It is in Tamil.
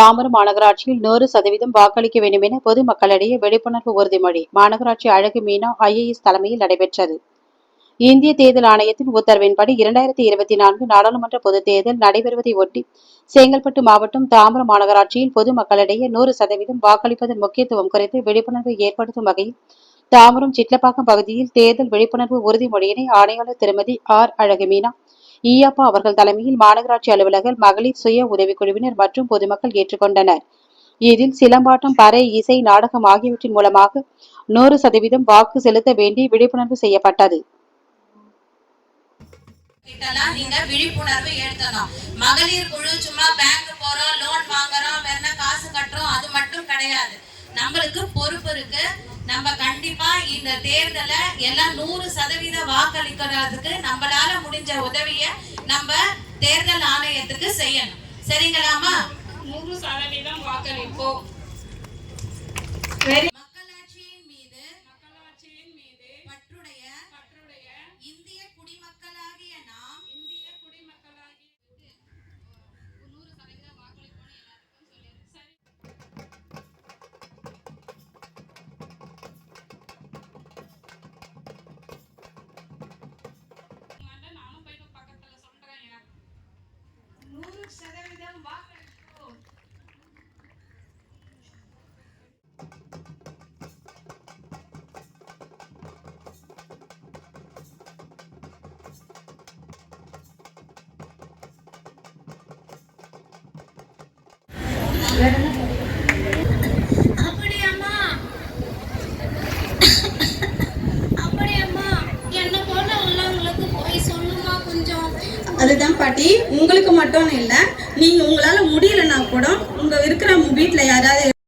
தாம்பரம் மாநகராட்சியில் நூறு சதவீதம் வாக்களிக்க வேண்டும் என பொதுமக்களிடையே விழிப்புணர்வு உறுதிமொழி. மாநகராட்சி அழகு மீனா ஐஏஎஸ் தலைமையில் நடைபெற்றது. இந்திய தேர்தல் ஆணையத்தின் உத்தரவின்படி இரண்டாயிரத்தி இருபத்தி நான்கு நாடாளுமன்ற பொதுத் தேர்தல் நடைபெறுவதை ஒட்டி செங்கல்பட்டு மாவட்டம் தாம்பரம் மாநகராட்சியில் பொதுமக்களிடையே நூறு சதவீதம் வாக்களிப்பதன் முக்கியத்துவம் குறித்து விழிப்புணர்வை ஏற்படுத்தும் வகையில் தாம்பரம் சிட்லப்பாக்கம் பகுதியில் தேர்தல் விழிப்புணர்வு உறுதிமொழியினை ஆணையாளர் திருமதி ஆர் அழகுமீனா ஈயப்பா அவர்கள் தலைமையில் மாநகராட்சி அலுவலர்கள் மகளிர் சுய உதவிக்குழுவினர் மற்றும் பொதுமக்கள் ஏற்றுக்கொண்டனர். இதில் சிலம்பாட்டம் பறை இசை நாடகம் ஆகியவற்றின் மூலமாக நூறு சதவீதம் வாக்கு செலுத்த வேண்டி விழிப்புணர்வு செய்யப்பட்டது. கிட்டலாம் நீங்க விழிப்புணர்வு ஏற்படுத்தணும் மகளிர் குழு சும்மா பேங்க் போறோம் லோன் வாங்குறோம் வேற காசு கட்டுறோம் அது மட்டும் கிடையாது. நம்மளுக்கு பொறுப்பு இருக்கு. நம்ம கண்டிப்பா இந்த தேர்தலை எல்லாம் நூறு சதவீத வாக்களிக்கிறதுக்கு நம்மளால முடிஞ்ச உதவிய நம்ம தேர்தல் ஆணையத்துக்கு செய்யணும். சரிங்களாமா நூறு சதவீதம் வாக்களிப்போம். சதவீதம் வாக்களிப்போம் அப்படியாம்மா அதுதான் பாட்டி உங்களுக்கு மட்டும் இல்லை நீங்கள் உங்களால் முடியலன்னா கூட உங்கள் இருக்கிற வீட்டில் யாராவது